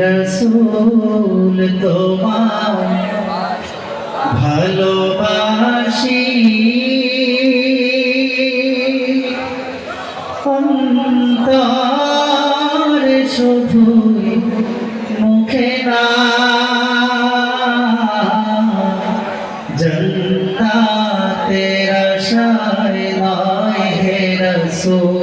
রসুল তোমার ভালোবাসি। অন্তর শুধু মুখে না জন্নাতের আশায় নয় হে রসুল।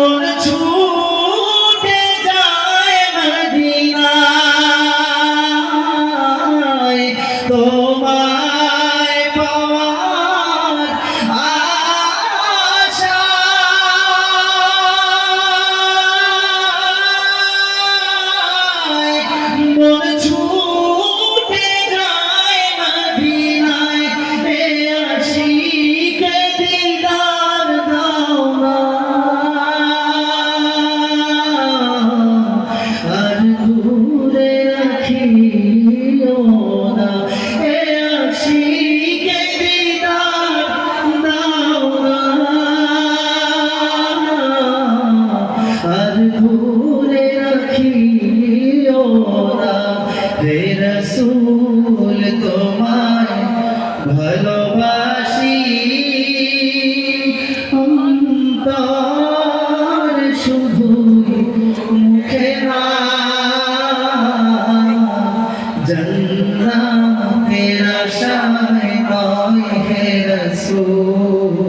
我的初 দূরে রাখিও না। হে রসুল, তোমায় ভালোবাসি। অন্তর শুধু মুখে না, জন্নাতের আশায় নয় হে রসুল।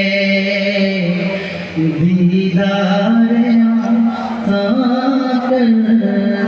Allah.